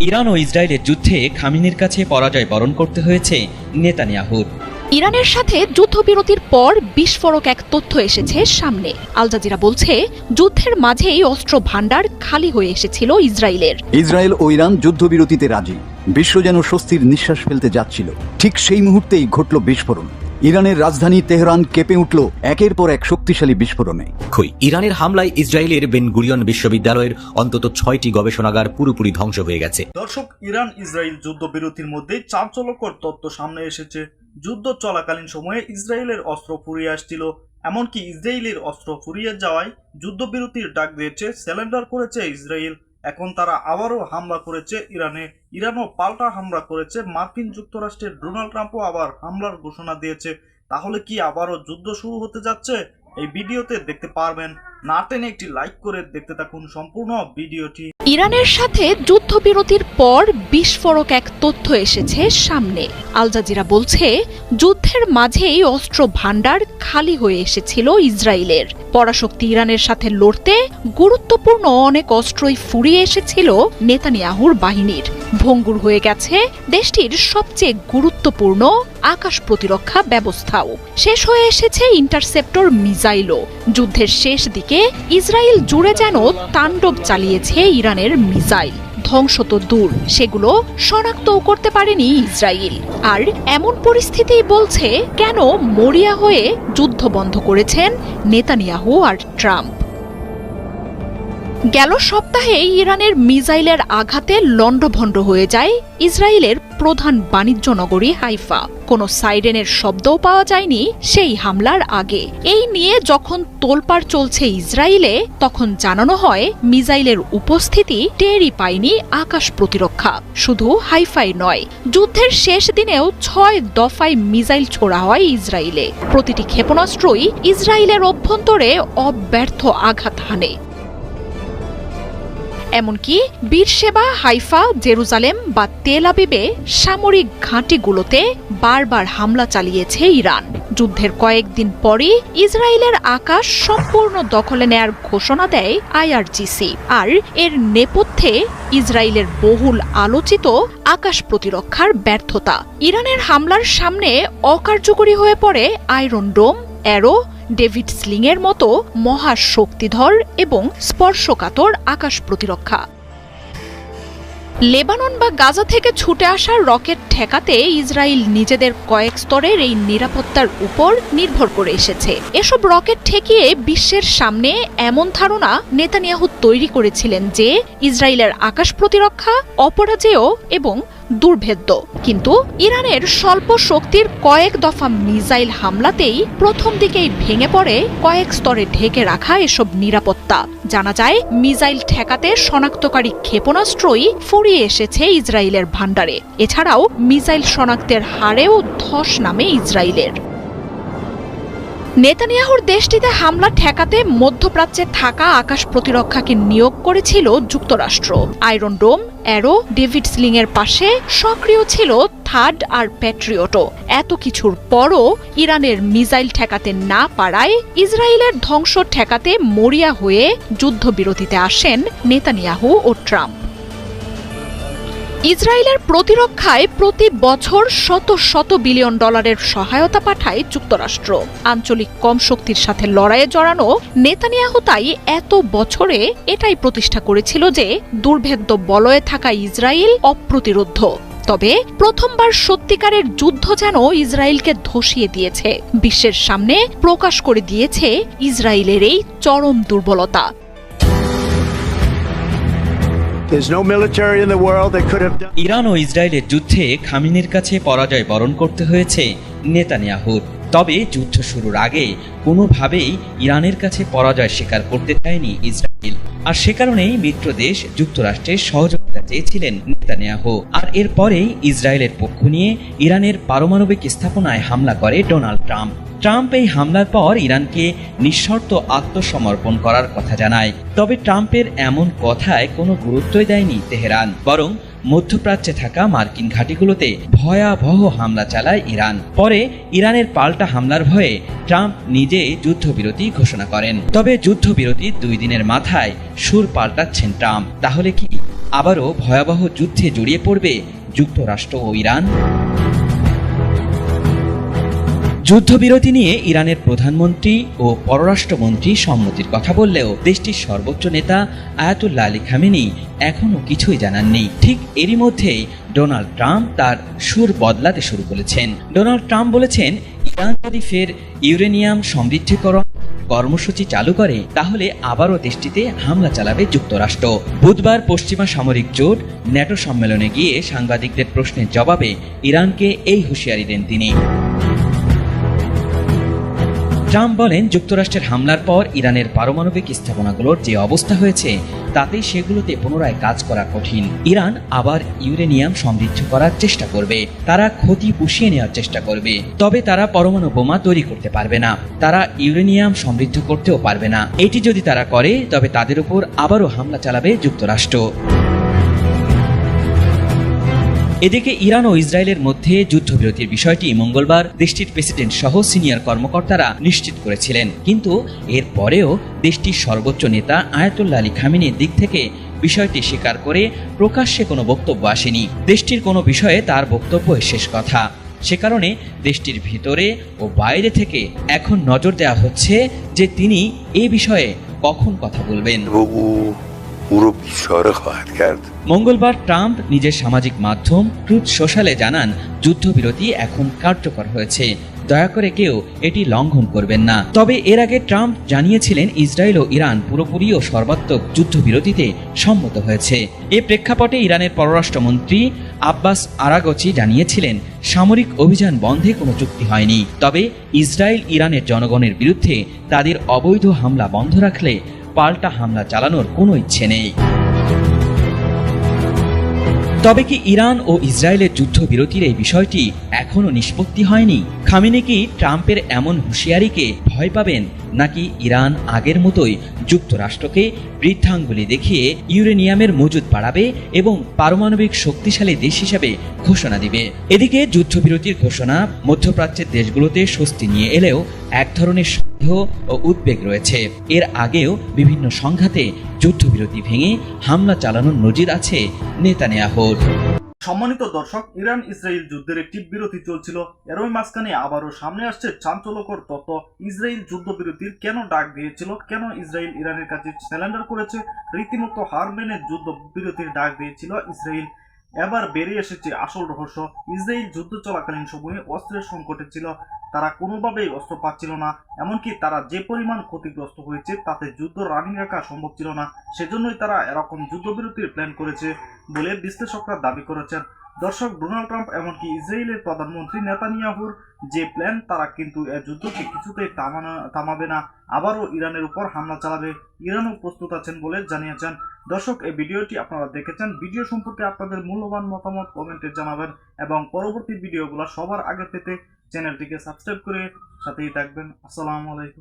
Iran ও ইসরায়েলের যুদ্ধে খামিনির কাছে পরাজয় বরণ করতে হয়েছে নেতানিয়াহুর ইরানের সাথে যুদ্ধবিরতির পর বিস্ফোরক এক তথ্য এসেছে সামনে। আল জাজিরা বলছে যুদ্ধের মাঝেই অস্ত্র ভাণ্ডার খালি হয়ে এসেছিল ইসরায়েলের। ইসরায়েল ও ইরান যুদ্ধবিরতিতে রাজি। বিশ্ব যেন স্বস্তির নিঃশ্বাস ফেলতে যাচ্ছিল। ঠিক সেই মুহূর্তেই ঘটল বিস্ফোরণ। ইরানের রাজধানী তেহরান কেঁপে উঠল একের পর এক শক্তিশালী বিস্ফোরণে। খই ইরানের হামলায় ইসরায়েলের বেন গুরিয়ন বিশ্ববিদ্যালয়ের অন্তত ছয়টি গবেষণাগার পুরোপুরি ধ্বংস হয়ে গেছে। দর্শক ইরান ইসরায়েল যুদ্ধবিরতির মধ্যে চাঞ্চল্যকর তত্ত্ব সামনে এসেছে। যুদ্ধ চলাকালীন সময়ে ইসরায়েলের অস্ত্র ফুরিয়ে আসছিল এমনকি ইসরায়েলের অস্ত্র ফুরিয়ে যাওয়ায় যুদ্ধবিরতির ডাক দিয়েছে স্যালেন্ডার করেছে ইসরায়েল। এখন তারা আবারও হামলা করেছে ইরানে। ইরানও পাল্টা হামলা করেছে। মার্কিন যুক্তরাষ্ট্রের ডোনাল্ড ট্রাম্পও আবার হামলার ঘোষণা দিয়েছে। তাহলে কি আবারও যুদ্ধ শুরু হতে যাচ্ছে? এই ভিডিওতে দেখতে পারবেন না একটি লাইক করে দেখতে থাকুন সম্পূর্ণ ভিডিওটি। ইরানের সাথে যুদ্ধবিরতির পর বিস্ফোরক এক তথ্য এসেছে সামনে। আল জাজিরা বলছে, যুদ্ধের মাঝেই অস্ত্র ভাণ্ডার খালি হয়ে এসেছিল ইসরায়েলের। পরাশক্তি ইরানের সাথে লড়তে গুরুত্বপূর্ণ অনেক অস্ত্রই ফুরিয়ে এসেছিল নেতানিয়াহুর বাহিনীর। ভঙ্গুর হয়ে গেছে দেশটির সবচেয়ে গুরুত্বপূর্ণ আকাশ প্রতিরক্ষা ব্যবস্থাও। শেষ হয়ে এসেছে ইন্টারসেপ্টর মিসাইলও। যুদ্ধের শেষ দিকে ইসরায়েল জুড়ে যেন তাণ্ডব চালিয়েছে ইরানের মিসাইল। ধ্বংস তো দূর, সেগুলো শনাক্তও করতে পারেনি ইসরায়েল। আর এমন পরিস্থিতি বলছে কেন মরিয়া হয়ে যুদ্ধ বন্ধ করেছেন নেতানিয়াহু আর ট্রাম্প। গেল সপ্তাহে ইরানের মিসাইলের আঘাতে লণ্ডভণ্ড হয়ে যায় ইসরায়েলের প্রধান বাণিজ্য নগরী হাইফা। কোনো সাইরেনের শব্দও পাওয়া যায়নি সেই হামলার আগে। এই নিয়ে যখন তোলপাড় চলছে ইসরায়েলে, তখন জানানো হয় মিসাইলের উপস্থিতি টেরই পায়নি আকাশ প্রতিরক্ষা। শুধু হাইফাই নয়, যুদ্ধের শেষ দিনেও ছয় দফায় মিসাইল ছোড়া হয় ইসরায়েলে। প্রতিটি ক্ষেপণাস্ত্রই ইসরায়েলের অভ্যন্তরে অব্যর্থ আঘাত হানে। এমনকি বীরসেবা, হাইফা, জেরুজালেম বা তেল আবিবে সামরিক ঘাঁটিগুলোতে বারবার হামলা চালিয়েছে ইরান। যুদ্ধের কয়েকদিন পরই ইসরায়েলের আকাশ সম্পূর্ণ দখলে নেয়ার ঘোষণা দেয় আইআরজিসি। আর এর নেপথ্যে ইসরায়েলের বহুল আলোচিত আকাশ প্রতিরক্ষার ব্যর্থতা। ইরানের হামলার সামনে অকার্যকরী হয়ে পড়ে আয়রন ডোম, অ্যারো ডেভিড স্লিংয়ের মতো মহা শক্তিধর এবং স্পর্শকাতর আকাশ প্রতিরক্ষা। লেবানন বা গাজা থেকে ছুটে আসা রকেট ঠেকাতে ইসরায়েল নিজেদের কয়েক স্তরের এই নিরাপত্তার উপর নির্ভর করে এসেছে। এসব রকেট ঠেকিয়ে বিশ্বের সামনে এমন ধারণা নেতানিয়াহু তৈরি করেছিলেন যে, ইসরায়েলের আকাশ প্রতিরক্ষা, অপরাজেয় এবং দুর্ভেদ্য। কিন্তু ইরানের স্বল্প শক্তির কয়েক দফা মিসাইল হামলাতেই প্রথম দিকেই ভেঙে পড়ে কয়েক স্তরে ঢেকে রাখা এসব নিরাপত্তা। জানা যায়, মিসাইল ঠেকাতে শনাক্তকারী ক্ষেপণাস্ত্রই ফুরিয়ে এসেছে ইসরায়েলের ভাণ্ডারে। এছাড়াও মিসাইল শনাক্তের হারেও ধস নামে ইসরায়েলের। নেতানিয়াহুর দেশটিতে হামলা ঠেকাতে মধ্যপ্রাচ্যে থাকা আকাশ প্রতিরক্ষাকে নিয়োগ করেছিল যুক্তরাষ্ট্র। Iron dome, arrow, David sling এর পাশে সক্রিয় ছিল থার্ড আর প্যাট্রিয়টও। এত কিছুর পরও ইরানের মিসাইল ঠেকাতে না পারায় ইসরায়েলের ধ্বংস ঠেকাতে মরিয়া হয়ে যুদ্ধবিরতিতে আসেন নেতানিয়াহু ও ট্রাম্প। ইসরায়েলের প্রতিরক্ষায় প্রতি বছর শত শত বিলিয়ন ডলারের সহায়তা পাঠায় যুক্তরাষ্ট্র। আঞ্চলিক কম শক্তির সাথে লড়াইয়ে জড়ানো নেতানিয়াহু তাই এত বছরে এটাই প্রতিষ্ঠা করেছিল যে দুর্ভেদ্য বলয়ে থাকা ইসরায়েল অপ্রতিরোধ্য তবে প্রথমবার সত্যিকারের যুদ্ধ যেন ইসরায়েলকে ধসিয়ে দিয়েছে। বিশ্বের সামনে প্রকাশ করে দিয়েছে ইসরায়েলের এই চরম দুর্বলতা। ইরান ও ইসরায়েলের যুদ্ধে খামিনের কাছে পরাজয় বরণ করতে হয়েছে নেতানিয়াহুর। তবে যুদ্ধ শুরুর আগে কোনোভাবেই ইরানের কাছে পরাজয় স্বীকার করতে চায়নি ইসরায়েল। আর সে কারণেই মিত্র দেশ যুক্তরাষ্ট্রের সহযোগিতা চেয়েছিলেন নেতানিয়াহু। আর এরপরেই ইসরায়েলের পক্ষ নিয়ে ইরানের পারমাণবিক স্থাপনায় হামলা করে ডোনাল্ড ট্রাম্প। ট্রাম্প এই হামলার পর ইরানকে নিঃশর্ত আত্মসমর্পণ করার কথা জানায়। তবে ট্রাম্পের এমন কথায় কোনো গুরুত্বই দেয়নি তেহরান। বরং মধ্যপ্রাচ্যে থাকা মার্কিন ঘাঁটিগুলোতে ভয়াবহ হামলা চালায় ইরান। পরে ইরানের পাল্টা হামলার ভয়ে ট্রাম্প নিজে যুদ্ধবিরতি ঘোষণা করেন। তবে যুদ্ধবিরতির দুই দিনের মাথায় সুর পাল্টাচ্ছেন ট্রাম্প। তাহলে কি আবারও ভয়াবহ যুদ্ধে জড়িয়ে পড়বে যুক্তরাষ্ট্র ও ইরান। যুদ্ধবিরতি নিয়ে ইরানের প্রধানমন্ত্রী ও পররাষ্ট্রমন্ত্রী সম্মতির কথা বললেও দেশটির সর্বোচ্চ নেতা আয়াতুল্লাহ আলী খামেনি এখনও কিছুই জানাননি ঠিক এরই মধ্যেই ডোনাল্ড ট্রাম্প তার সুর বদলাতে শুরু করেছেন। ডোনাল্ড ট্রাম্প বলেছেন, ইরান যদি ফের ইউরেনিয়াম সমৃদ্ধিকরণ কর্মসূচি চালু করে, তাহলে আবারও দেশটিতে হামলা চালাবে যুক্তরাষ্ট্র। বুধবার পশ্চিমা সামরিক জোট ন্যাটো সম্মেলনে গিয়ে সাংবাদিকদের প্রশ্নের জবাবে ইরানকে এই হুঁশিয়ারি দেন তিনি। ট্রাম্প বলেন, যুক্তরাষ্ট্রের হামলার পর ইরানের পারমাণবিক স্থাপনাগুলোর যে অবস্থা হয়েছে তাতে সেগুলোতে পুনরায় কাজ করা কঠিন। ইরান আবার ইউরেনিয়াম সমৃদ্ধ করার চেষ্টা করবে। তারা ক্ষতি পুষিয়ে নেওয়ার চেষ্টা করবে। তবে তারা পরমাণু বোমা তৈরি করতে পারবে না। তারা ইউরেনিয়াম সমৃদ্ধ করতেও পারবে না। এটি যদি তারা করে, তবে তাদের উপর আবারও হামলা চালাবে যুক্তরাষ্ট্র। এদিকে ইরান ও ইসরায়েলের মধ্যে যুদ্ধবিরতির বিষয়টি মঙ্গলবার দেশটির প্রেসিডেন্ট সহ সিনিয়র কর্মকর্তারা নিশ্চিত করেছিলেন। কিন্তু এর পরেও দেশটির সর্বোচ্চ নেতা আয়াতুল্লাহ আলী খামিনের দিক থেকে বিষয়টি স্বীকার করে প্রকাশ্যে কোনো বক্তব্য আসেনি। দেশটির কোনো বিষয়ে তার বক্তব্য শেষ কথা। সে কারণে দেশটির ভিতরে ও বাইরে থেকে এখন নজর দেওয়া হচ্ছে যে তিনি এ বিষয়ে কখন কথা বলবেন। و او او رو بیچاره خواهد کرد মঙ্গলবার ট্রাম্প নিজের সামাজিক মাধ্যম ট্রুথ সোশ্যালে জানান যুদ্ধবিরতি এখন কার্যকর হয়েছে দয়া করে কেউ এটি লঙ্ঘন করবেন না তবে এর আগে ট্রাম্প জানিয়েছিলেন ইসরায়েল ও ইরান পুরোপুরি ও সর্বাত্মক যুদ্ধবিরতিতে সম্মত হয়েছে এ প্রেক্ষাপটে ইরানের পররাষ্ট্রমন্ত্রী আব্বাস আরাগচি জানিয়েছিলেন সামরিক অভিযান বন্ধে কোনো চুক্তি হয়নি তবে ইসরায়েল ইরানের জনগণের বিরুদ্ধে তাদের অবৈধ হামলা বন্ধ রাখলে পাল্টা হামলা চালানোর কোনো ইচ্ছে নেই। তবে কি ইরান ও ইসরায়েলের যুদ্ধবিরতির এই বিষয়টি এখনও নিষ্পত্তি হয়নি? খামিনি কি ট্রাম্পের এমন হুঁশিয়ারিকে ভয় পাবেন নাকি ইরান আগের মতোই যুক্তরাষ্ট্রকে বৃদ্ধাঙ্গুলি দেখিয়ে ইউরেনিয়ামের মজুদ বাড়াবে এবং পারমাণবিক শক্তিশালী দেশ হিসেবে ঘোষণা দিবে? এদিকে যুদ্ধবিরতির ঘোষণা মধ্যপ্রাচ্যের দেশগুলোতে স্বস্তি নিয়ে এলেও এক ধরনের সন্দেহ ও উদ্বেগ রয়েছে। এর আগেও বিভিন্ন সংঘাতে যুদ্ধবিরতি ভেঙে হামলা চালানোর নজির আছে নেতানিয়াহুর। সম্মানিত দর্শক ইরান ইসরায়েল যুদ্ধের একটি বিরতি চলছিল। এরই মাঝখানে আবারও সামনে আসছে চাঞ্চল্যকর তথ্য। ইসরায়েল যুদ্ধবিরতির কেন ডাক দিয়েছিল? কেন ইসরায়েল ইরানের কাছে স্যালেন্ডার করেছে? রীতিমতো হার মেনে যুদ্ধ বিরতির ডাক দিয়েছিল ইসরায়েল। এবার বেরিয়ে এসেছে আসল রহস্য। ইসরায়েল যুদ্ধ চলাকালীন সময়ে অস্ত্রের সংকটে ছিল। তারা কোনোভাবেই অস্ত্র পাচ্ছিল না, এমনকি তারা যে পরিমাণ ক্ষতিগ্রস্ত হয়েছে তাতে যুদ্ধ রানিং রাখা সম্ভব ছিল না। সেজন্যই তারা এরকম যুদ্ধবিরতির প্ল্যান করেছে বলে বিশ্লেষকরা দাবি করেছেন। দর্শক, ডোনাল্ড ট্রাম্প এমনকি ইসরায়েলের প্রধানমন্ত্রী নেতানিয়াহুর যে প্ল্যান তারা কিন্তু এ যুদ্ধকে কিছুতেই থামানো থামাবে না। আবারও ইরানের উপর হামলা চালাবে। ইরানও প্রস্তুত আছেন বলে জানিয়েছেন দর্শক, এই ভিডিওটি আপনারা দেখেছেন। ভিডিও সম্পর্কে আপনাদের মূল্যবান মতামত কমেন্টে জানাবেন এবং পরবর্তী ভিডিওগুলো সবার আগে পেতে চ্যানেলটিকে সাবস্ক্রাইব করে সাথেই থাকবেন। আসসালামু আলাইকুম।